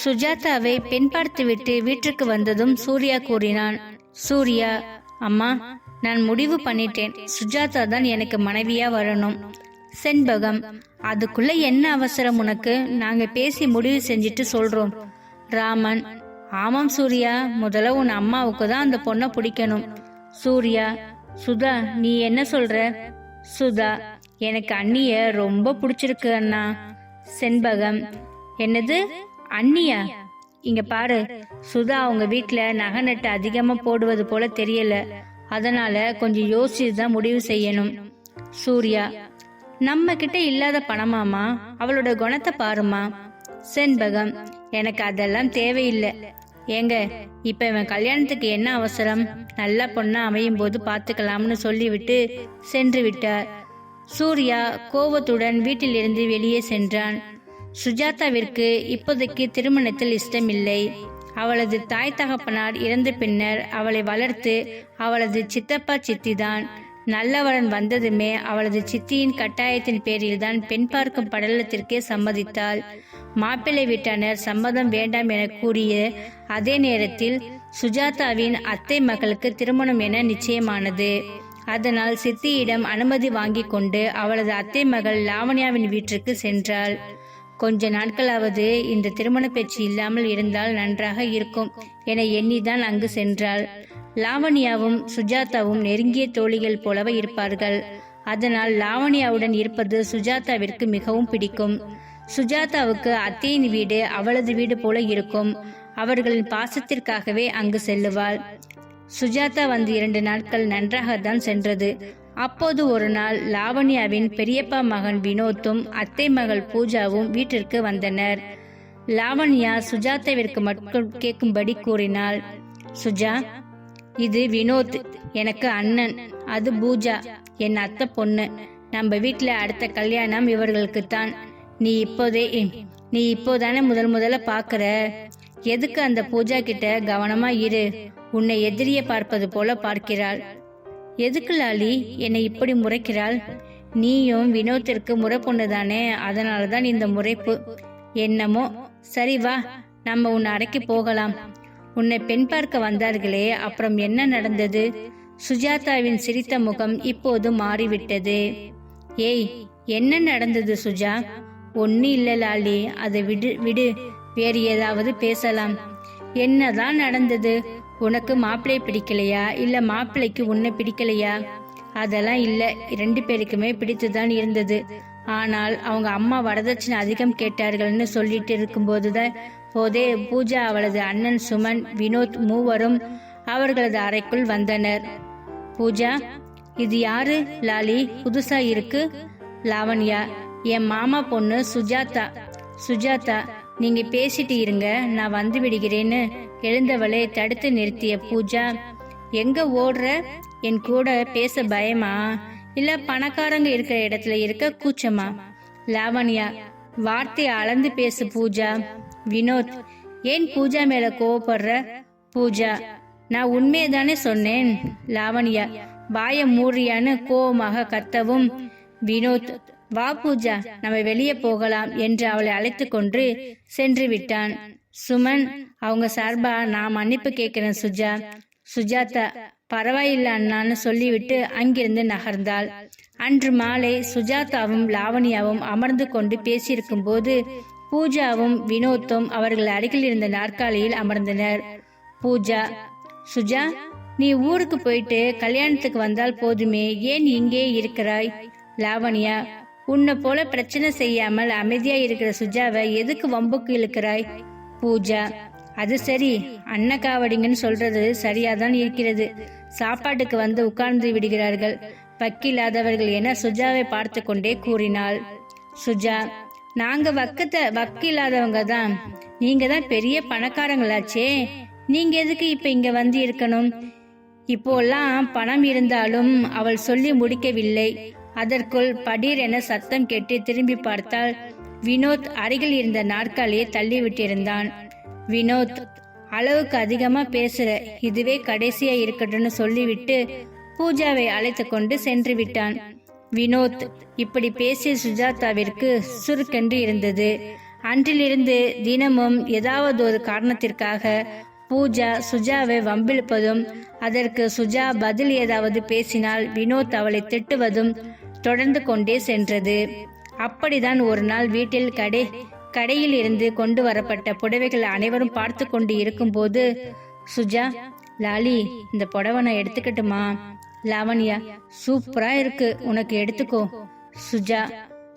சுஜாதாவை பெண் பார்த்துவிட்டு வீட்டிற்கு வந்ததும் சூர்யா கூறினான் சூர்யா அம்மா நான் முடிவு பண்ணிட்டேன். சுஜாதா தான் எனக்கு மனைவியா வரணும். செண்பகம் அதுக்குள்ள என்ன அவசரம் உனக்கு? நாங்க பேசி முடிவு செஞ்சுட்டு சொல்றோம். ராமன் ஆமாம் சூர்யா முதல்ல உன் அம்மாவுக்கு தான் அந்த பொண்ணை பிடிக்கணும். சூர்யா சுதா நீ என்ன சொல்ற? சுதா எனக்கு அண்ணிய ரொம்ப பிடிச்சிருக்கு அண்ணா. செண்பகம் என்னது? அண்ணியா இங்க பாரு. சுதா அவங்க வீட்ல நகை நட்டு அதிகமா போடுவது போல தெரியல. அதனால கொஞ்சம் யோசிச்சு தான் முடிவு செய்யணும். சூர்யா நம்ம கிட்ட இல்லாத பணமாமா அவளோட குணத்தை பாருமா செண்பகம் எனக்கு அதெல்லாம் தேவையில்லை. ஏங்க இப்ப இவன் கல்யாணத்துக்கு என்ன அவசரம்? நல்ல பொண்ணா அமையும் போது பாத்துக்கலாம்னு சொல்லிவிட்டு சென்று விட்டார். சூர்யா கோபத்துடன் வீட்டிலிருந்து வெளியே சென்றான். சுஜாதாவிற்கு இப்போதைக்கு திருமணத்தில் இஷ்டமில்லை. அவளது தாய் தகப்பனார் இறந்த பின்னர் அவளை வளர்த்து அவளது சித்தப்பா சித்திதான். நல்லவரன் வந்ததுமே அவளது சித்தியின் கட்டாயத்தின் பேரில்தான் பெண் பார்க்கும் படலத்திற்கே சம்மதித்தாள். மாப்பிள்ளை வீட்டானர் சம்மதம் வேண்டாம் என கூறிய அதே நேரத்தில் சுஜாதாவின் அத்தை மகளுக்கு திருமணம் என நிச்சயமானது. அதனால் சித்தியிடம் அனுமதி வாங்கி கொண்டு அவளது அத்தை மகள் லாவண்யாவின் வீட்டிற்கு சென்றாள். கொஞ்ச நாட்களாவது இந்த திருமண பேச்சு இல்லாமல் இருந்தால் நன்றாக இருக்கும் என எண்ணிதான் அங்கு சென்றாள். லாவண்யாவும் சுஜாதாவும் நெருங்கிய தோழிகள் போலவே இருப்பார்கள். அதனால் லாவண்யாவுடன் இருப்பது சுஜாதாவிற்கு மிகவும் பிடிக்கும். சுஜாதாவுக்கு அத்தையின் வீடு அவளது வீடு போல இருக்கும். அவர்களின் பாசத்திற்காகவே அங்கு செல்லுவாள். சுஜாதா வந்து இரண்டு நாட்கள் நன்றாகத்தான் சென்றது. அப்போது ஒரு நாள் லாவண்யாவின் பெரியப்பா மகன் வினோத்தும் அத்தை மகள் பூஜாவும் வீட்டிற்கு வந்தனர். லாவண்யா சுஜாதாவிற்கு மட்டும் கேட்கும்படி கூறினாள் சுஜா இது வினோத் எனக்கு அண்ணன் அது பூஜா என் அத்தை பொண்ணு. நம்ம வீட்டில் அடுத்த கல்யாணம் இவர்களுக்கு தான் நீ இப்போதே நீ இப்போதானே முதல் முதல்ல பாக்குற எதுக்கு அந்த பூஜா கிட்ட கவனமா இரு. உன்னை எதிரிய பார்ப்பது போல பார்க்கிறாள். எதுக்கு லாலி? என்னை இப்படி முறைக்கிறாள்? நீயும் வினோத்திற்கு முறை பொண்ணுதானே அதனால தான் இந்த முறைப்பு. என்னமோ? சரி வா நம்ம உன்னை அறைக்கு போகலாம். உன்னை பெண் பார்க்க வந்தார்களே அப்புறம் என்ன நடந்தது? சுஜாதாவின் சிரித்த முகம் இப்போது மாறிவிட்டது. ஏய் என்ன நடந்தது சுஜா? ஒன்னு இல்ல லாலி. அதை விடு விடு. வேறு ஏதாவது பேசலாம். என்னதான் நடந்தது? உனக்கு மாப்பிள்ளை பிடிக்கலையா? இல்ல மாப்பிள்ளைக்கு உன்னை பிடிக்கலையா? அதெல்லாம் இல்ல. ரெண்டு பேருக்குமே பிடித்துதான் இருந்தது. ஆனால் அவங்க அம்மா வரதட்சணை அதிகம் கேட்டார்கள்னு சொல்லிட்டு இருக்கும்போதுதான் போதே பூஜா அவளது அண்ணன் சுமன் வினோத் மூவரும் அவர்களது அறைக்குள் வந்தனர். பூஜா இது யாரு? லாலி புதுசா இருக்கு? லாவண்யா என் மாமா பொண்ணு சுஜாதா. சுஜாதா நீங்க பேசிட்டு இருங்க நான் வந்து விடுகிறேன்னு எழுந்தவளை தடுத்து நிறுத்திய பூஜா எங்க ஓடுற? என் கூட பேச பயமா? இல்ல பணக்காரங்க இருக்கிற இடத்துல இருக்க கூச்சமா? லாவண்யா வார்த்தை அளந்து பேசு பூஜா. வினோத் ஏன் பூஜா மேல கோவப்படுற? பூஜா நான் உண்மையை தானே சொன்னேன்? லாவண்யா பாய மூறியான்னு கோவமாக கத்தவும். வினோத் வா பூஜா நம்ம வெளியே போகலாம் என்று அவளை அழைத்து கொண்டு சென்று விட்டான் சுமன் அவங்க சார்பா நான் மன்னிப்பு கேட்கிறேன் சுஜா. சுஜாதா பரவாயில்ல அண்ணான்னு சொல்லிவிட்டு அங்கிருந்து நகர்ந்தாள். அன்று மாலை சுஜாதாவும் லாவணியாவும் அமர்ந்து கொண்டு பேசியிருக்கும் போது பூஜாவும் வினோத்தும் அவர்கள் அருகில் இருந்த நாற்காலியில் அமர்ந்தனர். பூஜா சுஜா நீ ஊருக்கு போயிட்டு கல்யாணத்துக்கு வந்தால் போதுமே ஏன் இங்கே இருக்கிறாய்? லாவணியா உன்னை போல பிரச்சனை செய்யாமல் அமைதியா இருக்கிற சுஜாவை எதுக்கு வம்புக்கு இழுக்கிறாய்? பூஜா அது சரி. அன்னக்காவடிங்கன்னு சொல்றது சரியாதான் இருக்கிறது. சாப்பாட்டுக்கு வந்து உட்கார்ந்து விடுகிறார்கள். வக்கில்லாதவர்கள் என சுஜாவை பார்த்து கொண்டே கூறினாள். சுஜா நாங்க வக்கத்த வக்கில்லாதவங்க தான் நீங்க தான் பெரிய பணக்காரங்களாச்சே. நீங்க எதுக்கு இப்ப இங்க வந்து இருக்கணும்? இப்போல்லாம் பணம் இருந்தாலும் அவள் சொல்லி முடிக்கவில்லை. அதற்குள் படீர் என சத்தம் கேட்டு திரும்பி பார்த்தால் வினோத் அருகில் இருந்த நாற்காலியை தள்ளிவிட்டிருந்தான். வினோத் அளவுக்கு அதிகமா பேசுற இதுவே கடைசியா இருக்கட்டும்னு சொல்லிவிட்டு பூஜாவை அழைத்து கொண்டு சென்று விட்டான். வினோத் இப்படி பேசிய சுஜாதாவிற்கு சுருக்கென்று இருந்தது. அன்றிலிருந்து தினமும் ஏதாவது ஒரு காரணத்திற்காக பூஜா சுஜாவை வம்பிழுப்பதும் அதற்கு சுஜா பதில் ஏதாவது பேசினால் வினோத் அவளை திட்டுவதும் தொடர்ந்து கொண்டே சென்றது. அப்படிதான் ஒரு நாள் வீட்டில் கடை கடையில் இருந்து கொண்டு வரப்பட்ட புடவைகள் அனைவரும் பார்த்து கொண்டு இருக்கும்போது சுஜா லாலி இந்த புடவை நான் எடுத்துக்கட்டுமா? லாவண்யா சூப்பரா இருக்கு. உனக்கு எடுத்துக்கோ. சுஜா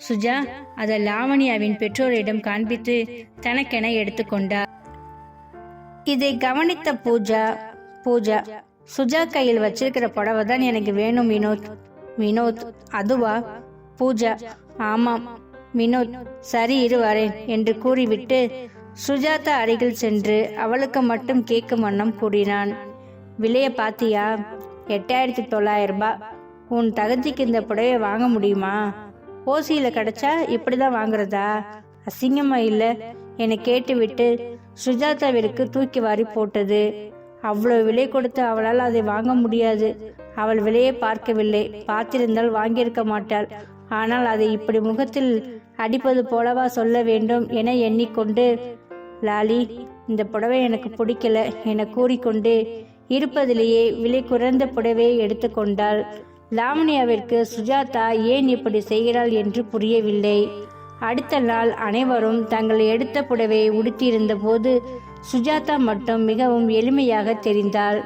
சுஜா அதை லாவண்யாவின் பெற்றோரிடம் காண்பித்து தனக்கென எடுத்துக்கொண்டார் இதை கவனித்த பூஜா பூஜா சுஜா கையில் வச்சிருக்கிற புடவை தான் எனக்கு வேணும் வினோத். வினோத் அதுவா? பூஜா ஆமாம். வினோத் சரி இரு வரேன் என்று கூறிவிட்டு சுஜாதா அருகில் சென்று அவளுக்கு மட்டும் கேட்கும் வண்ணம் கூறினான். விலைய பாத்தியா? எட்டாயிரத்தி தொள்ளாயிரம் ரூபாய் உன் தகுதிக்கு இந்த புடவை வாங்க முடியுமா? ஓசியில கிடைச்சா இப்படிதான் வாங்குறதா? அசிங்கமா இல்ல என கேட்டுவிட்டு சுஜாதாவிற்கு தூக்கி வாரி போட்டது. அவ்வளவு விலை கொடுத்து அவளால் அதை வாங்க முடியாது. அவள் விலையை பார்க்கவில்லை. பார்த்திருந்தால் வாங்கியிருக்க மாட்டாள். ஆனால் அதை இப்படி முகத்தில் அடிப்பது போலவா சொல்ல வேண்டும் என எண்ணிக்கொண்டு லாலி இந்த புடவை எனக்கு பிடிக்கல என கூறிக்கொண்டு இருப்பதிலேயே விலை குறைந்த புடவையை எடுத்துக்கொண்டாள் லாவணியாவிற்கு சுஜாதா ஏன் இப்படி செய்கிறாள் என்று புரியவில்லை. அடுத்த நாள் அனைவரும் தங்கள் எடுத்த புடவையை உடுத்தியிருந்த போது சுஜாதா மட்டும் மிகவும் எளிமையாக தெரிந்தாள்.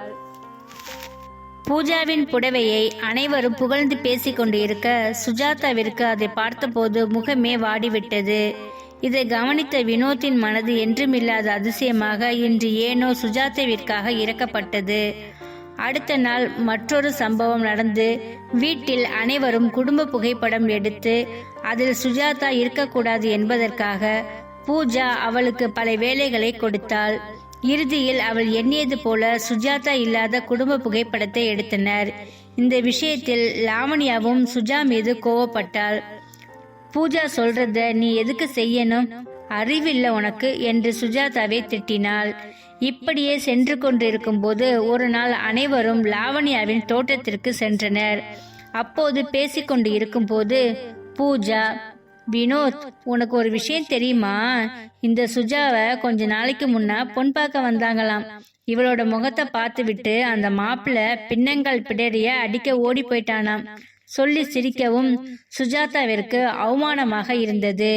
பூஜாவின் புடவையை அனைவரும் புகழ்ந்து பேசிக்கொண்டு இருக்க சுஜாதாவிற்கு அதை பார்த்தபோது முகமே வாடிவிட்டது. இதை கவனித்த வினோத்தின் மனது என்றுமில்லாத அதிசயமாக இன்று ஏனோ சுஜாதாவிற்காக இறக்கப்பட்டது. அடுத்த நாள் மற்றொரு சம்பவம் நடந்து வீட்டில் அனைவரும் குடும்ப புகைப்படம் எடுத்து அதில் சுஜாதா இருக்கக்கூடாது என்பதற்காக பூஜா அவளுக்கு பல வேலைகளை கொடுத்தாள். இறுதியில் அவள் எண்ணியது போல சுஜாதா இல்லாத குடும்ப புகைப்படத்தை எடுத்தனர். இந்த விஷயத்தில் லாவண்யாவும் சுஜா மீது கோவப்பட்டாள். பூஜா சொல்றத நீ எதுக்கு செய்யணும்? அறிவில்ல உனக்கு என்று சுஜாதாவை திட்டினாள். இப்படியே சென்று கொண்டிருக்கும் போது ஒரு நாள் அனைவரும் லாவண்யாவின் தோட்டத்திற்கு சென்றனர். அப்போது பேசிக்கொண்டு இருக்கும்போது பூஜா வினோத் உனக்கு ஒரு விஷயம் தெரியுமா? இந்த சுஜாவை கொஞ்ச நாளைக்கு முன்ன பொன் பார்க்க வந்தாங்களாம். இவளோட முகத்தை பார்த்து விட்டு அந்த மாப்பிள்ள பின்னங்கால் பிடரிய அடிக்க ஓடி போயிட்டானாம். சொல்லி சிரிக்கவும் சுஜாதாவிற்கு அவமானமாக இருந்தது.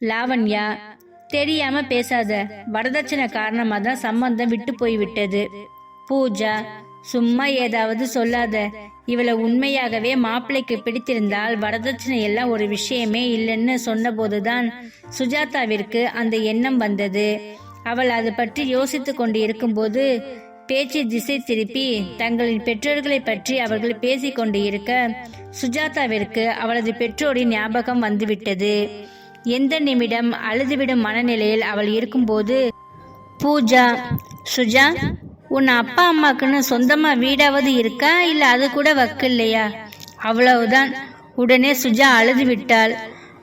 லாவண்யா தெரியாம பேசாத. வரதட்சணை காரணமா தான் சம்பந்தம் விட்டு போய்விட்டது. பூஜா சும்மா ஏதாவது சொல்லாத. இவளை உண்மையாகவே மாப்பிள்ளைக்கு பிடித்திருந்தால் வரதட்சணை எல்லாம் ஒரு விஷயமே இல்லைன்னு சொன்னபோதுதான் சுஜாதாவிற்கு அந்த எண்ணம் வந்தது. அவள் அது பற்றி யோசித்து கொண்டு இருக்கும்போது பேச்சு திசை திருப்பி தங்களின் பெற்றோர்களை பற்றி அவர்கள் பேசிக்கொண்டு இருக்க சுஜாதாவிற்கு அவளது பெற்றோரின் ஞாபகம் வந்துவிட்டது. எந்த நிமிடம் அழுதுவிடும் மனநிலையில் அவள் இருக்கும்போது பூஜா சுஜா உன் அப்பா அம்மாக்குன்னு சொந்தமா வீடாவது இருக்கா? இல்ல அது கூட வக்கு இல்லையா? அவ்வளவுதான். உடனே சுஜா அழுது விட்டாள்.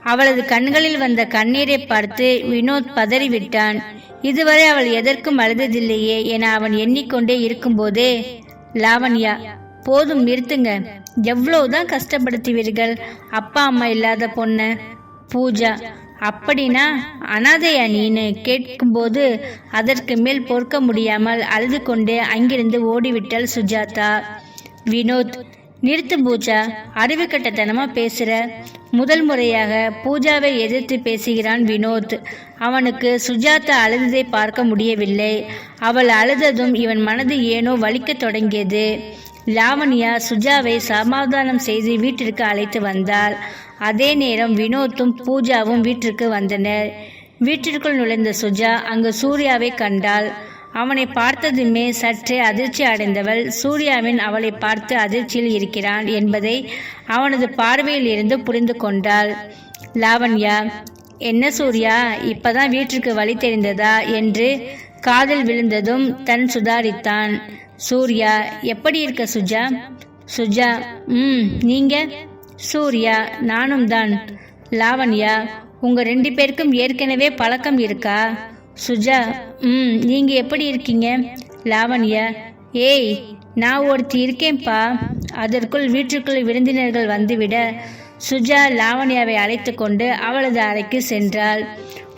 அவளது கண்களில் வந்த கண்ணீரை பார்த்து வினோத் பதறிவிட்டான் இதுவரை அவள் எதற்கும் அழுததில்லையே என அவன் எண்ணிக்கொண்டே இருக்கும்போதே லாவண்யா போதும் நிறுத்துங்க. எவ்வளவுதான் கஷ்டப்படுத்துவீர்கள் அப்பா அம்மா இல்லாத பொண்ண. பூஜா அப்படின்னா அனாதையா நீனு கேட்கும்போது அதற்கு மேல் பொறுக்க முடியாமல் அழுது கொண்டே அங்கிருந்து ஓடிவிட்டாள் சுஜாதா. வினோத் நிறுத்து பூஜா அறிவுக்கட்டத்தனமா பேசுற? முதல் முறையாக பூஜாவை எதிர்த்து பேசுகிறான் வினோத். அவனுக்கு சுஜாதா அழுததை பார்க்க முடியவில்லை. அவள் அழுததும் இவன் மனது ஏனோ வலிக்கத் தொடங்கியது. லாவண்யா சுஜாவை சமாதானம் செய்து வீட்டிற்கு அழைத்து வந்தாள். அதே நேரம் வினோத்தும் பூஜாவும் வீட்டிற்கு வந்தனர். வீட்டிற்குள் நுழைந்த சுஜா அங்கு சூர்யாவை கண்டாள். அவனை பார்த்ததுமே சற்றே அதிர்ச்சி அடைந்தவள். சூர்யாவின் அவளை பார்த்து அதிர்ச்சியில் இருக்கிறான் என்பதை அவனது பார்வையில் இருந்து புரிந்து கொண்டாள். லாவண்யா என்ன சூர்யா இப்பதான் வீட்டிற்கு வழி தெரிந்ததா? என்று காதில் விழுந்ததும் தன் சுதாரித்தான். சூர்யா எப்படி இருக்க சுஜா? சுஜா ம் நீங்கள் சூர்யா நானும் தான். லாவண்யா உங்க ரெண்டு பேருக்கும் ஏற்கனவே பழக்கம் இருக்கா? சுஜா ம் நீங்க எப்படி இருக்கீங்க? லாவண்யா ஏய் நான் ஒருத்தி இருக்கேன்ப்பா. அதற்குள் வீட்டுக்குள் விருந்தினர்கள் வந்துவிட சுஜா லாவண்யாவை அழைத்து கொண்டு அவளது அறைக்கு சென்றாள்.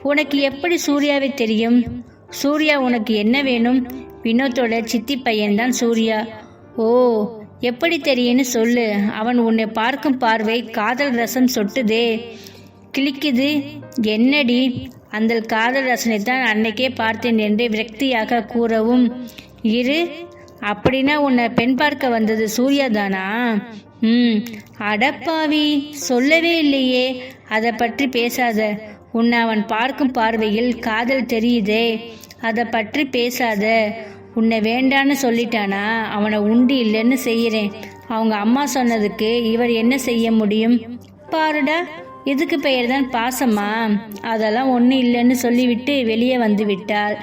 உனக்கு எப்படி சூர்யாவை தெரியும்? சூர்யா உனக்கு என்ன வேணும்? வினோத்தோட சித்தி பையன்தான் சூர்யா. ஓ எப்படி தெரியும்னு சொல்லு. அவன் உன்னை பார்க்கும் பார்வை காதல் ரசம் சொட்டுதே. கிளிக்குது என்னடி? அந்த காதல் ரசனை தான் அன்னைக்கே பார்த்தேன் என்று விரக்தியாக கூறவும். இரு. அப்படின்னா உன்னை பெண் பார்க்க வந்தது சூர்யா தானா? ம். அடப்பாவி சொல்லவே இல்லையே. அதை பற்றி பேசாத. உன்னை அவன் பார்க்கும் பார்வையில் காதல் தெரியுதே. அதை பற்றி பேசாத. உன்னை வேண்டான்னு சொல்லிட்டானா? அவனை உண்டு இல்லைன்னு செய்கிறேன் அவங்க அம்மா சொன்னதுக்கு இவர் என்ன செய்ய முடியும்? பாருடா இதுக்கு பெயர் தான் பாசமா? அதெல்லாம் ஒன்றும் இல்லைன்னு சொல்லிவிட்டு வெளியே வந்து விட்டாள்.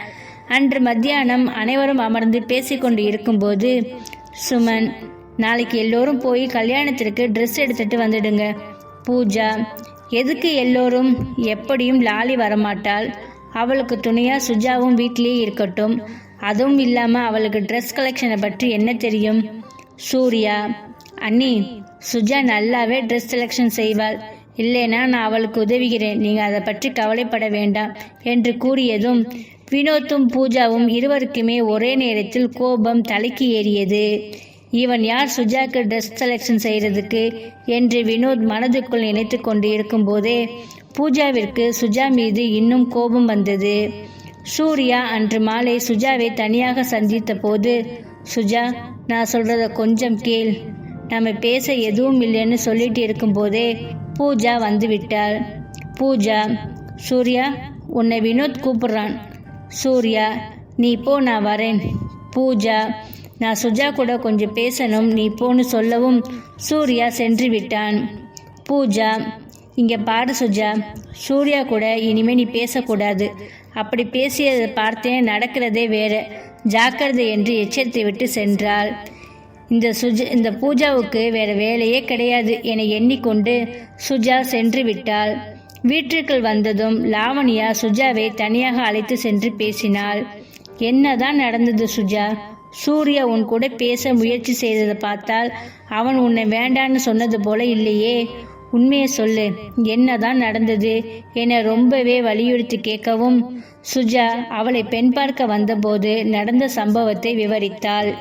அன்று மத்தியானம் அனைவரும் அமர்ந்து பேசிக்கொண்டு இருக்கும்போது சுமன் நாளைக்கு எல்லோரும் போய் கல்யாணத்திற்கு ட்ரெஸ் எடுத்துட்டு வந்துடுங்க. பூஜா எதுக்கு எல்லோரும்? எப்படியும் லாலி வரமாட்டாள். அவளுக்கு துணையா சுஜாவும் வீட்டிலேயே இருக்கட்டும். அதுவும் இல்லாமல் அவளுக்கு ட்ரெஸ் கலெக்ஷனை பற்றி என்ன தெரியும்? சூர்யா அண்ணி சுஜா நல்லாவே ட்ரெஸ் செலெக்ஷன் செய்வாள். இல்லைனா நான் அவளுக்கு உதவுகிறேன். நீங்கள் அதை பற்றி கவலைப்பட வேண்டாம் என்று கூறியதும் வினோத்தும் பூஜாவும் இருவருக்குமே ஒரே நேரத்தில் கோபம் தலைக்கு ஏறியது. இவன் யார்? சுஜாக்கு ட்ரெஸ் செலெக்ஷன் செய்கிறதுக்கு என்று வினோத் மனதுக்குள் நினைத்து கொண்டு இருக்கும்போதே பூஜாவிற்கு சுஜா மீது இன்னும் கோபம் வந்தது. சூர்யா அன்று மாலை சுஜாவை தனியாக சந்தித்த போது சுஜா நான் சொல்றத கொஞ்சம் கேள். நம்ம பேச எதுவும் இல்லைன்னு சொல்லிட்டு இருக்கும்போதே பூஜா வந்து விட்டாள் பூஜா சூர்யா உன்னை வினோத் கூப்பிடுறான். சூர்யா நீ போ நான் வரேன். பூஜா நான் சுஜா கூட கொஞ்சம் பேசணும் நீ போன்னு சொல்லவும் சூர்யா சென்று விட்டான். பூஜா இங்கே பாடு சுஜா. சூர்யா கூட இனிமே நீ பேசக்கூடாது. அப்படி பேசியதை பார்த்தேன் நடக்கிறதே வேறு. ஜாக்கிரதை என்று எச்சரித்து விட்டு சென்றாள். இந்த சுஜ இந்த பூஜாவுக்கு வேறு வேலையே கிடையாது என எண்ணிக்கொண்டு சுஜா சென்று விட்டாள். வீட்டிற்குள் வந்ததும் லாவணியா சுஜாவை தனியாக அழைத்து சென்று பேசினாள். என்னதான் நடந்தது சுஜா? சூர்யா உன் கூட பேச முயற்சி செய்ததை பார்த்தால் அவன் உன்னை வேண்டான்னு சொன்னது போல இல்லையே. உண்மையை சொல்லு. என்னதான் நடந்தது என ரொம்பவே வலியுறுத்தி கேட்கவும் சுஜா அவளை பெண் பார்க்க வந்தபோது நடந்த சம்பவத்தை விவரித்தாள்.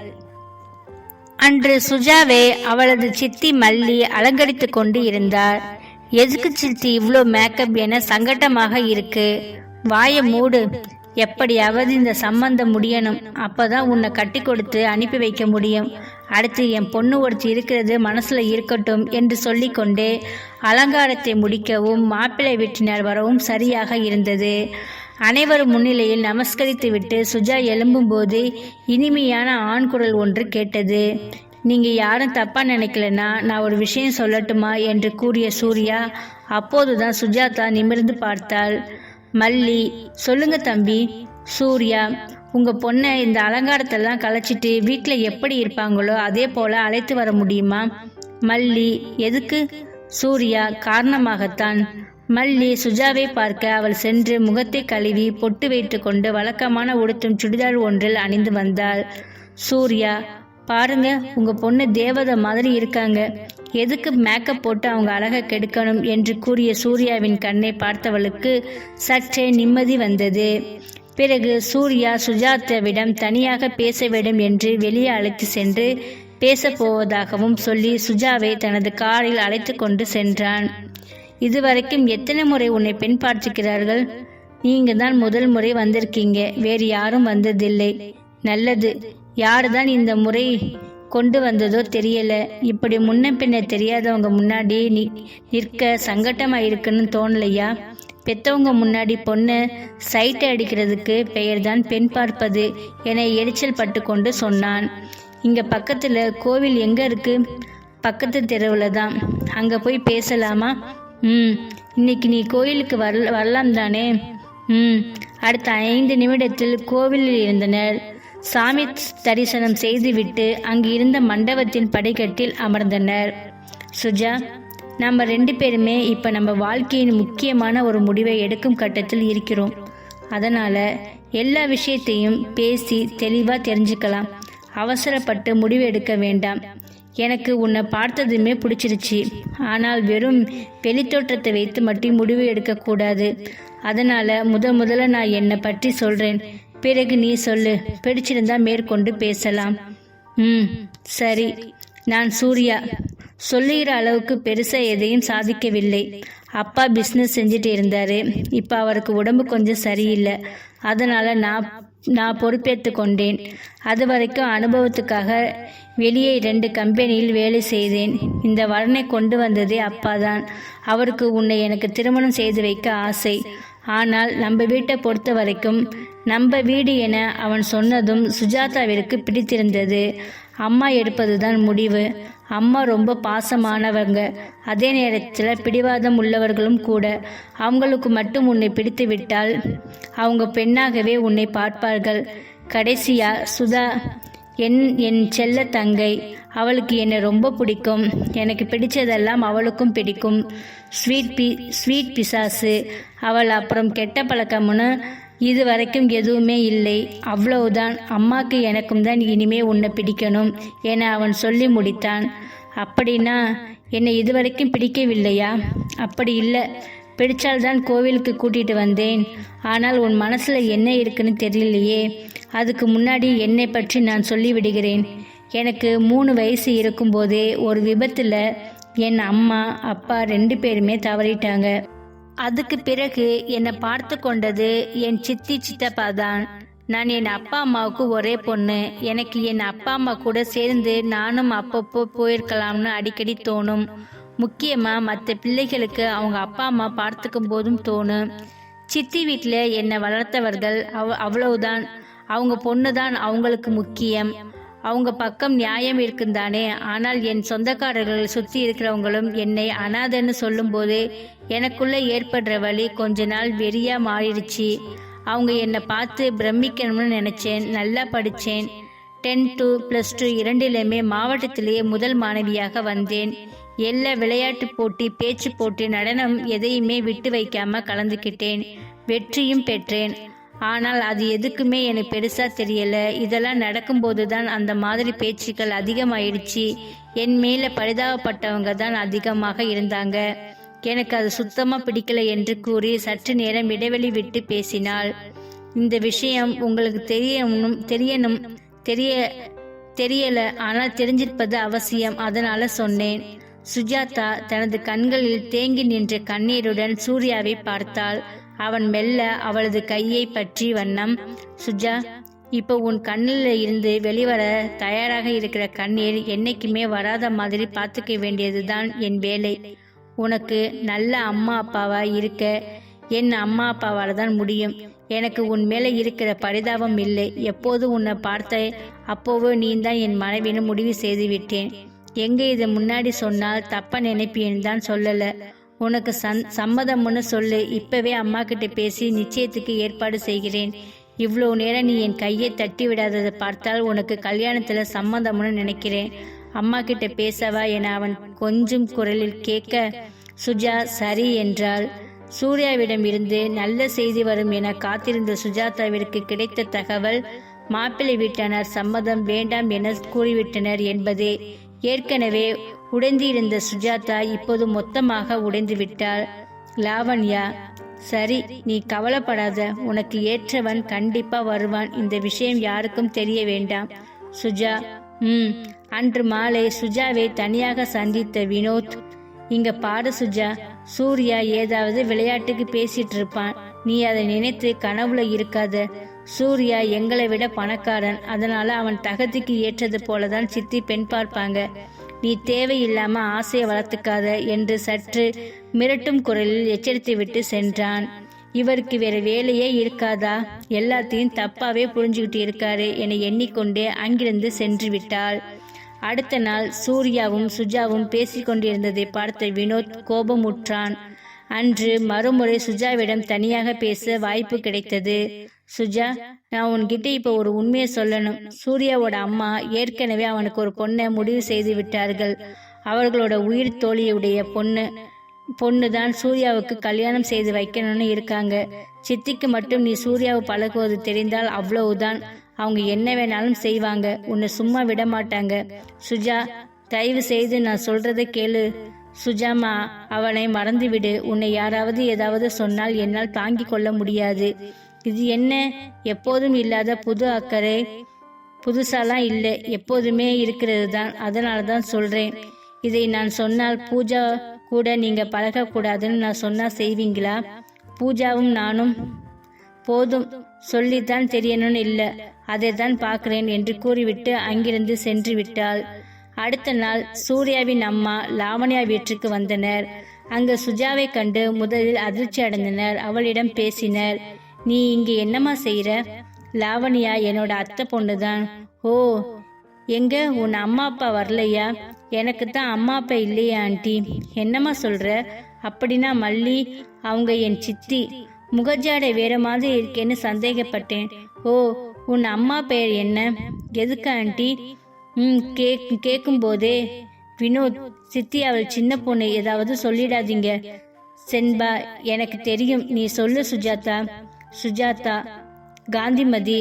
அன்று சுஜாவை அவளது சித்தி மல்லி அலங்கரித்துக் கொண்டு இருந்தார். எதுக்கு சித்தி இவ்வளோ மேக்கப் என சங்கட்டமாக இருக்கு? வாயை மூடு. எப்படியாவது இந்த சம்பந்தம் முடியணும். அப்பதான் உன்னை கட்டி கொடுத்து அனுப்பி வைக்க முடியும். அடுத்து என் பொண்ணு ஒருத்தி இருக்கிறது மனசில் இருக்கட்டும் என்று சொல்லிக்கொண்டே அலங்காரத்தை முடிக்கவும் மாப்பிள்ளை வீட்டினர் வரவும் சரியாக இருந்தது. அனைவரும் முன்னிலையில் நமஸ்கரித்துவிட்டு சுஜா எழும்பும்போது இனிமையான ஆண் குரல் ஒன்று கேட்டது. நீங்கள் யாரும் தப்பாக நினைக்கலன்னா நான் ஒரு விஷயம் சொல்லட்டுமா? என்று கூறிய சூர்யா அப்போதுதான் சுஜாதா நிமிர்ந்து பார்த்தாள். மல்லி சொல்லுங்க தம்பி. சூர்யா உங்க பொண்ணை இந்த அலங்காரத்தெல்லாம் கலைச்சிட்டு வீட்டில் எப்படி இருப்பாங்களோ அதே போல அழைத்து வர முடியுமா? மல்லி எதுக்கு? சூர்யா காரணமாகத்தான். மல்லி சுஜாவை பார்க்க அவள் சென்று முகத்தை கழுவி பொட்டு வைத்துக்கொண்டு வழக்கமான உடுத்தும் சுடிதார் ஒன்றில் அணிந்து வந்தாள். சூர்யா பாருங்க உங்க பொண்ணு தேவதை மாதிரி இருக்காங்க. எதுக்கு மேக்கப் போட்டு அவங்க அழகை கெடுக்கணும்? என்று கூறிய சூர்யாவின் கண்ணை பார்த்தவளுக்கு சற்றே நிம்மதி வந்தது. பிறகு சூர்யா சுஜாதாவிடம் தனியாக பேச வேண்டும் என்று வெளியே அழைத்து சென்று பேசப்போவதாகவும் சொல்லி சுஜாவை தனது காரில் அழைத்து கொண்டு சென்றான். இதுவரைக்கும் எத்தனை முறை உன்னை பெண் பார்த்துக்கிறார்கள் நீங்க தான் முதல் முறை வந்திருக்கீங்க. வேறு யாரும் வந்ததில்லை. நல்லது. யாருதான் இந்த முறை கொண்டு வந்ததோ தெரியல. இப்படி முன்ன பின்ன தெரியாதவங்க முன்னாடி நிற்க சங்கட்டமா இருக்குன்னு தோணலையா? பெத்தவங்க முன்னாடி பொண்ணு சைட்டை அடிக்கிறதுக்கு பெயர்தான் பெண் பார்ப்பது என எரிச்சல் பட்டு கொண்டு சொன்னான். இங்கே பக்கத்தில் கோவில் எங்கே இருக்கு? பக்கத்து தெருவில் தான். அங்கே போய் பேசலாமா? ம் இன்னைக்கு நீ கோயிலுக்கு வரல வரலாம் தானே? ம் அடுத்த ஐந்து நிமிடத்தில் கோவிலில் இருந்தனர். சாமி தரிசனம் செய்துவிட்டு அங்கு இருந்த மண்டபத்தின் படிக்கட்டில் அமர்ந்தனர். சுஜா நம்ம ரெண்டு பேருமே இப்போ நம்ம வாழ்க்கையின் முக்கியமான ஒரு முடிவை எடுக்கும் கட்டத்தில் இருக்கிறோம். அதனால் எல்லா விஷயத்தையும் பேசி தெளிவாக தெரிஞ்சுக்கலாம். அவசரப்பட்டு முடிவு எடுக்க வேண்டாம். எனக்கு உன்னை பார்த்ததுமே பிடிச்சிருச்சு. ஆனால் வெறும் வெளித்தோற்றத்தை வைத்து மட்டும் முடிவு எடுக்கக்கூடாது அதனால் முத முதல்ல நான் என்னை பற்றி சொல்கிறேன் பிறகு நீ சொல்லு. பிடிச்சிருந்தா மேற்கொண்டு பேசலாம். ம் சரி. நான் சூர்யா. சொல்லுகிற அளவுக்கு பெருசாக எதையும் சாதிக்கவில்லை. அப்பா பிஸ்னஸ் செஞ்சுட்டு இருந்தார். இப்போ அவருக்கு உடம்பு கொஞ்சம் சரியில்லை. அதனால் நான் நான் பொறுப்பேற்று கொண்டேன். அது வரைக்கும் அனுபவத்துக்காக வெளியே ரெண்டு கம்பெனியில் வேலை செய்தேன். இந்த வரனை கொண்டு வந்ததே அப்பா தான் அவருக்கு உன்னை எனக்கு திருமணம் செய்து வைக்க ஆசை. ஆனால் நம்ம வீட்டை பொறுத்த வரைக்கும் நம்ம வீடு என அவன் சொன்னதும் சுஜாதாவிற்கு பிடித்திருந்தது. அம்மா எடுப்பதுதான் முடிவு. அம்மா ரொம்ப பாசமானவங்க. அதே நேரத்தில் பிடிவாதம் உள்ளவர்களும் கூட. அவங்களுக்கு மட்டும் உன்னை பிடித்து விட்டால் அவங்க பெண்ணாகவே உன்னை பார்ப்பார்கள். கடைசியா சுதா என் என் செல்ல தங்கை அவளுக்கு என்னை ரொம்ப பிடிக்கும். எனக்கு பிடிச்சதெல்லாம் அவளுக்கும் பிடிக்கும். ஸ்வீட் பி ஸ்வீட் பிசாசு அவள் அப்புறம் கெட்ட பழக்கம்னு இது வரைக்கும் எதுவுமே இல்லை. அவ்வளவுதான். அம்மாக்கு எனக்கும் தான் இனிமே உன்னை பிடிக்கணும் என அவன் சொல்லி முடித்தான். அப்படின்னா என்னை இதுவரைக்கும் பிடிக்கவில்லையா? அப்படி இல்லை. பிடிச்சால்தான் கோவிலுக்கு கூட்டிட்டு வந்தேன். ஆனால் உன் மனசுல என்ன இருக்குன்னு தெரியலையே. அதுக்கு முன்னாடி என்னை பற்றி நான் சொல்லிவிடுகிறேன். எனக்கு மூணு வயசு இருக்கும்போதே ஒரு விபத்தில் என் அம்மா அப்பா ரெண்டு பேருமே தவறிட்டாங்க. அதுக்கு பிறகு என்னை பார்த்து கொண்டது என் சித்தி சித்தப்பா தான். நான் என் அப்பா அம்மாவுக்கு ஒரே பொண்ணு. எனக்கு என் அப்பா அம்மா கூட சேர்ந்து நானும் அப்பப்போ போயிருக்கலாம்னு அடிக்கடி தோணும். முக்கியமாக மற்ற பிள்ளைகளுக்கு அவங்க அப்பா அம்மா பார்த்துக்கும் போதும் தோணும். சித்தி வீட்டில் என்னை வளர்த்தவர்கள் அவ் அவ்வளவுதான். அவங்க பொண்ணு தான் அவங்களுக்கு முக்கியம். அவங்க பக்கம் நியாயம் இருக்குந்தானே? ஆனால் என் சொந்தக்காரர்கள் சுற்றி இருக்கிறவங்களும் என்னை அனாதைன்னு சொல்லும்போது எனக்குள்ள ஏற்படுற வழி கொஞ்ச நாள் வெறியா மாறிடுச்சு. அவங்க என்னை பார்த்து பிரமிக்கணும்னு நினச்சேன். நல்லா படித்தேன் டென் டூ ப்ளஸ் டூ இரண்டிலுமே மாவட்டத்திலேயே முதல் மாணவியாக வந்தேன். எல்லா விளையாட்டு போட்டி பேச்சு போட்டி நடனம் எதையுமே விட்டு வைக்காம கலந்துக்கிட்டேன். வெற்றியும் பெற்றேன். ஆனால் அது எதுக்குமே எனக்கு பெருசாக தெரியல. இதெல்லாம் நடக்கும்போது தான் அந்த மாதிரி பேச்சுக்கள் அதிகமாயிடுச்சு. என் மேலே பரிதாபப்பட்டவங்க தான் அதிகமாக இருந்தாங்க. எனக்கு அது சுத்தமாக பிடிக்கல என்று கூறி சற்று நேரம் இடைவெளி விட்டு பேசினாள். இந்த விஷயம் உங்களுக்கு தெரியணும் தெரியணும் தெரிய தெரியல. ஆனால் தெரிஞ்சிருப்பது அவசியம். அதனால சொன்னேன். சுஜாதா தனது கண்களில் தேங்கி நின்ற கண்ணீருடன் சூர்யாவை பார்த்தாள். அவன் மெல்ல அவளது கையை பற்றி வண்ணம் சுஜா இப்போ உன் கண்ணில் இருந்து வெளிவர தயாராக இருக்கிற கண்ணீர் என்னைக்குமே வராத மாதிரி பார்த்துக்க வேண்டியதுதான் என் வேலை. உனக்கு நல்ல அம்மா அப்பாவா இருக்க என் அம்மா அப்பாவால் தான் முடியும். எனக்கு உன் மேலே இருக்கிற பரிதாபம் இல்லை. எப்போது உன்னை பார்த்த அப்போவோ நீ தான் என் மனைவின்னு முடிவு செய்து விட்டேன். எங்கே இதை முன்னாடி சொன்னால் தப்ப நினைப்பேன்னு தான் சொல்லலை. உனக்கு சந் சம்மதம்னு சொல்லு. இப்பவே அம்மா கிட்ட பேசி நிச்சயத்துக்கு ஏற்பாடு செய்கிறேன். இவ்வளோ நேரம் நீ என் கையை தட்டி விடாததை பார்த்தால் உனக்கு கல்யாணத்துல சம்மதம்னு நினைக்கிறேன். அம்மா கிட்ட பேசவா என அவன் கொஞ்சம் குரலில் கேட்க சுஜா சரி என்றால் சூர்யாவிடம் இருந்து நல்ல செய்தி வரும் என காத்திருந்த சுஜாதாவிற்கு கிடைத்த தகவல் மாப்பிள்ளை வீட்டானர் சம்மதம் வேண்டாம் என கூறிவிட்டனர் என்பதே. ஏற்கனவே உடைந்திருந்த சுஜாதா இப்போது மொத்தமாக உடைந்து விட்டாள் லாவண்யா சரி நீ கவலைப்படாத. உனக்கு ஏற்றவன் கண்டிப்பா வருவான். இந்த விஷயம் யாருக்கும் தெரிய வேண்டாம். சுஜா ம் அன்று மாலை சுஜாவை தனியாக சந்தித்த வினோத் இங்க பாடு சுஜா சூர்யா ஏதாவது விளையாட்டுக்கு பேசிட்டு இருப்பான். நீ அதை நினைத்து கனவுல இருக்காத. சூர்யா எங்களை விட பணக்காரன். அதனால அவன் தகத்துக்கு ஏற்றது போலதான் சித்தி பெண் பார்ப்பாங்க. நீ தேவையில்லாம ஆசையை வளர்த்துக்காத என்று சற்று மிரட்டும் குரலில் எச்சரித்துவிட்டு சென்றான். இவருக்கு வேற வேலையே இருக்காதா? எல்லாத்தையும் தப்பாவே புரிஞ்சுக்கிட்டு இருக்காரு என எண்ணிக்கொண்டே அங்கிருந்து சென்று விட்டாள். அடுத்த நாள் சூர்யாவும் சுஜாவும் பேசிக்கொண்டிருந்ததை பார்த்த வினோத் கோபமுற்றான். அன்று மறுமுறை சுஜாவிடம் தனியாக பேச வாய்ப்பு கிடைத்தது. சுஜா நான் உன்கிட்ட இப்போ ஒரு உண்மையை சொல்லணும். சூர்யாவோட அம்மா ஏற்கனவே அவனுக்கு ஒரு பொண்ணை முடிவு செய்து விட்டார்கள். அவர்களோட உயிர் தோழியுடைய பொண்ணு பொண்ணு தான் சூர்யாவுக்கு கல்யாணம் செய்து வைக்கணும்னு இருக்காங்க. சித்திக்கு மட்டும் நீ சூர்யாவை பழகுவது தெரிந்தால் அவ்வளவுதான். அவங்க என்ன வேணாலும் செய்வாங்க. உன்னை சும்மா விட மாட்டாங்க. சுஜா தயவு செய்து நான் சொல்றதை கேளு. சுஜாமா அவனை மறந்துவிடு. உன்னை யாராவது ஏதாவது சொன்னால் என்னால் தாங்கிக் கொள்ள முடியாது. இது என்ன? எப்போதும் இல்லாத புது அக்கறை. புதுசாலாம் இல்லை. எப்போதுமே இருக்கிறது தான் அதனால தான் சொல்றேன். இதை நான் சொன்னால் பூஜா கூட நீங்க பழகக்கூடாதுன்னு நான் சொன்னா செய்வீங்களா? பூஜாவும் நானும். போதும். சொல்லித்தான் தெரியணும்னு இல்லை. அதை தான் பார்க்கிறேன் என்று கூறிவிட்டு அங்கிருந்து சென்று விட்டாள். அடுத்த நாள் சூர்யாவின் அம்மா லாவண்யா வீட்டுக்கு வந்தனர். அங்கு சுஜாவை கண்டு முதலில் அதிர்ச்சி அடைந்தனர். அவளிடம் பேசினர். நீ இங்கே என்னம்மா செய்யற லாவணியா என்னோட அத்தை பொண்ணுதான். ஓ எங்க? உன் அம்மா அப்பா வரலையா? எனக்கு தான் அம்மா அப்பா இல்லையா ஆண்டி. என்னம்மா சொல்ற? அப்படின்னா மல்லி அவங்க என் சித்தி. முகஜாடை வேற மாதிரி இருக்கேன்னு சந்தேகப்பட்டேன். ஓ உன் அம்மா பெயர் என்ன? எதுக்கு ஆண்டி? ம் கேக் கேட்கும் போதே வினோத் சித்தி அவள் சின்ன பொண்ணு ஏதாவது சொல்லிடாதீங்க. சென்பா எனக்கு தெரியும். நீ சொல்லு சுஜாதா. சுஜாதா காந்திமதி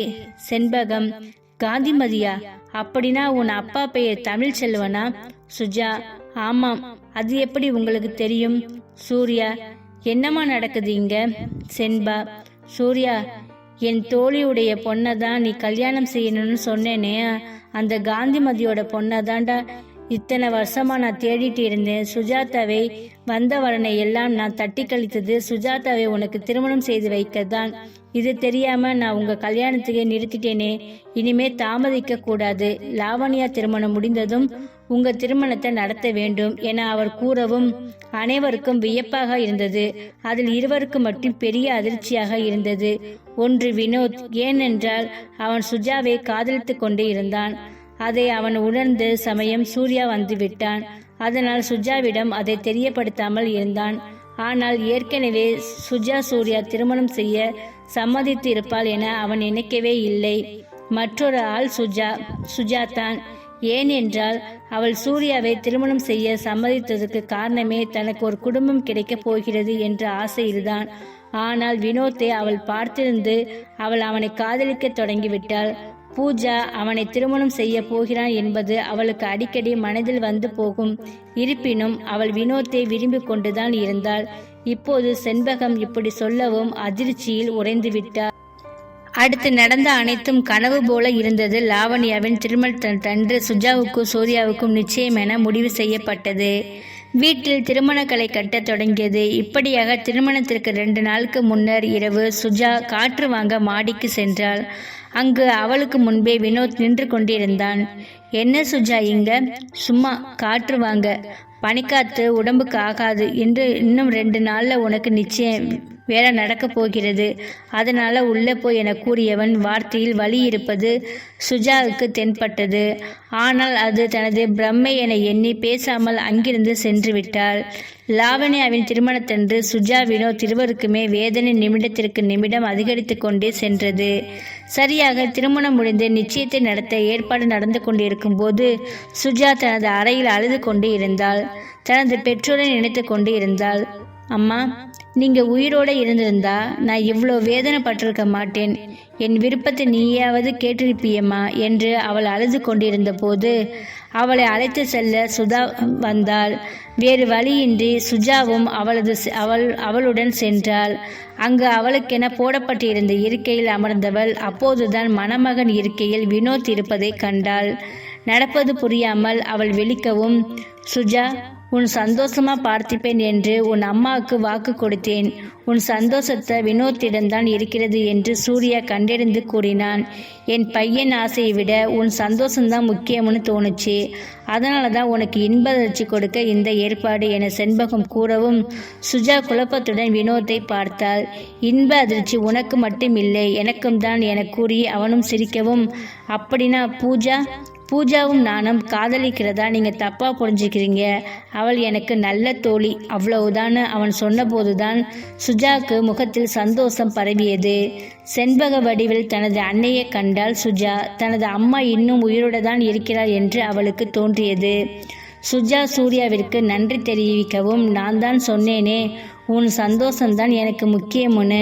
செண்பகம் காந்திமதியா? அப்படின்னா உன் அப்பா பெயர் தமிழ் செல்வனா? சுஜா ஆமாம். அது எப்படி உங்களுக்கு தெரியும்? சூர்யா என்னம்மா நடக்குது இங்க? செண்பா சூர்யா என் தோழியுடைய பொண்ணை தான் நீ கல்யாணம் செய்யணும்னு சொன்னேனே. அந்த காந்திமதியோட பொண்ணை தாண்டா இத்தனை வருஷமா நான் தேடிட்டு இருந்தேன். சுஜாதாவை வந்தவரனை எல்லாம் நான் தட்டி கழித்தது சுஜாதாவை உனக்கு திருமணம் செய்து வைக்கத்தான். இது தெரியாம நான் உங்க கல்யாணத்துக்கு நிறுத்திட்டேனே. இனிமே தாமதிக்க கூடாது. லாவண்யா திருமணம் முடிந்ததும் உங்க திருமணத்தை நடத்த வேண்டும் என அவர் கூறவும் அனைவருக்கும் வியப்பாக இருந்தது. அதில் இருவருக்கு மட்டும் பெரிய அதிர்ச்சியாக இருந்தது. ஒன்று வினோத். ஏனென்றால் அவன் சுஜாவை காதலித்து கொண்டே இருந்தான். அதை அவன் உணர்ந்து சமயம் சூர்யா வந்து விட்டான் அதனால் சுஜாவிடம் அதை தெரியப்படுத்தாமல் இருந்தான். ஆனால் ஏற்கனவே சுஜா சூர்யா திருமணம் செய்ய சம்மதித்து இருப்பாள் என அவன் நினைக்கவே இல்லை. மற்றொரு ஆள் சுஜா சுஜா தான் ஏன் என்றால் அவள் சூர்யாவை திருமணம் செய்ய சம்மதித்ததற்கு காரணமே தனக்கு ஒரு குடும்பம் கிடைக்கப் போகிறது என்ற ஆசையில்தான். ஆனால் வினோத்தை அவள் பார்த்திருந்து அவள் அவனை காதலிக்க தொடங்கிவிட்டாள். பூஜா அவனை திருமணம் செய்ய போகிறான் என்பது அவளுக்கு அடிக்கடி மனதில் வந்து போகும். இருப்பினும் அவள் வினோத்தை விரும்பி கொண்டுதான் இருந்தாள். இப்போது செண்பகம் இப்படி சொல்லவும் அதிர்ச்சியில் உறைந்து விட்டார். அடுத்து நடந்த அனைத்தும் கனவு போல இருந்தது. லாவண்யாவின் திருமணத்தன்று சுஜாவுக்கும் சூர்யாவுக்கும் நிச்சயம் என முடிவு செய்யப்பட்டது. வீட்டில் திருமணக்கலை கட்டத் தொடங்கியது. இப்படியாக திருமணத்திற்கு ரெண்டு நாளுக்கு முன்னர் இரவு சுஜா காற்று வாங்க மாடிக்கு சென்றாள். அங்கு அவளுக்கு முன்பே வினோத் நின்று கொண்டிருந்தான். என்ன சுஜா இங்க? சும்மா காற்று வாங்க. பனிக்காத்து உடம்புக்கு ஆகாது. என்று இன்னும் ரெண்டு நாள்ல உனக்கு நிச்சயம் வேலை நடக்கப் போகிறது. அதனால உள்ளே போய் என கூறியவன் வார்த்தையில் வலி இருப்பது சுஜாவுக்கு தென்பட்டது. ஆனால் அது தனது பிரம்மை என எண்ணி பேசாமல் அங்கிருந்து சென்று விட்டாள். லாவண்யாவின் திருமணத்தன்று சுஜா திருவருக்குமே வேதனை நிமிடத்திற்கு நிமிடம் அதிகரித்து கொண்டே சென்றது. சரியாக திருமணம் முடிந்து நிச்சயத்தை நடத்த ஏற்பாடு நடந்து கொண்டிருக்கும் போது சுஜா தனது அறையில் அழுது கொண்டு இருந்தாள். தனது பெற்றோரை நினைத்து கொண்டு இருந்தாள். அம்மா நீங்க உயிரோட இருந்திருந்தா நான் இவ்வளோ வேதனை பட்டிருக்க மாட்டேன். என் விருப்பத்தை நீயாவது கேட்டிருப்பியம்மா என்று அவள் அழுது கொண்டிருந்த போது அவளை அழைத்து செல்ல சுதா வந்தாள். வேறு வழியின்றி சுஜாவும் அவளது அவள் அவளுடன் சென்றாள். அங்கு அவளுக்கென போடப்பட்டிருந்த இருக்கையில் அமர்ந்தவள் அப்போதுதான் மணமகன் இருக்கையில் வினோத் இருப்பதை கண்டாள். நடப்பது புரியாமல் அவள் விழிக்கவும் சுஜா உன் சந்தோஷமா பார்த்திப்பேன் என்று உன் அம்மாவுக்கு வாக்கு கொடுத்தேன். உன் சந்தோஷத்தை வினோத்திடம்தான் இருக்கிறது என்று சூர்யா கண்டறிந்து கூறினான். என் பையன் ஆசையை விட உன் சந்தோஷம்தான் முக்கியம்னு தோணுச்சு. அதனால தான் உனக்கு இன்ப அதிர்ச்சி கொடுக்க இந்த ஏற்பாடு என செண்பகம் கூறவும் சுஜா குழப்பத்துடன் வினோத்தை பார்த்தாள். இன்ப அதிர்ச்சி உனக்கு மட்டும் இல்லை எனக்கும் தான் என கூறி அவனும் சிரிக்கவும் அப்படின்னா பூஜா பூஜாவும் நானும் காதலிக்கிறதா நீங்கள் தப்பாக புரிஞ்சுக்கிறீங்க. அவள் எனக்கு நல்ல தோழி. அவ்வளவுதான் அவன் சொன்னபோதுதான் சுஜாக்கு முகத்தில் சந்தோஷம் பரவியது. செண்பக வடிவில் தனது அன்னையை கண்டால் சுஜா தனது அம்மா இன்னும் உயிரோடு தான் இருக்கிறாள் என்று அவளுக்கு தோன்றியது. சுஜா சூர்யாவிற்கு நன்றி தெரிவிக்கவும் நான் தான் சொன்னேனே உன் சந்தோஷம்தான் எனக்கு முக்கியம்னு.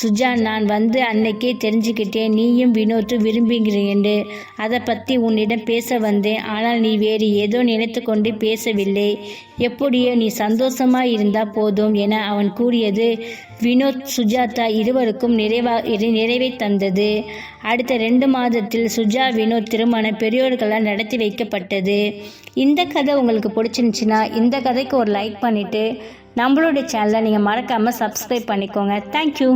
சுஜா நான் வந்து அன்னைக்கே தெரிஞ்சுக்கிட்டேன். நீயும் வினோத்தும் விரும்புகிறீண்டு. அதை பற்றி உன்னிடம் பேச வந்தேன். ஆனால் நீ வேறு ஏதோ நினைத்து கொண்டு பேசவில்லை. எப்படியோ நீ சந்தோஷமாக இருந்தால் போதும் என அவன் கூறியது. வினோத் சுஜாதா இருவருக்கும் நிறைவா நிறைவை தந்தது. அடுத்த ரெண்டு மாதத்தில் சுஜா வினோத் திருமணம் பெரியோர்களால் நடத்தி வைக்கப்பட்டது. இந்த கதை உங்களுக்கு பிடிச்சிருந்துச்சுன்னா இந்த கதைக்கு ஒரு லைக் பண்ணிவிட்டு நம்மளோட சேனலை நீங்கள் மறக்காமல் சப்ஸ்கிரைப் பண்ணிக்கோங்க. தேங்க்யூ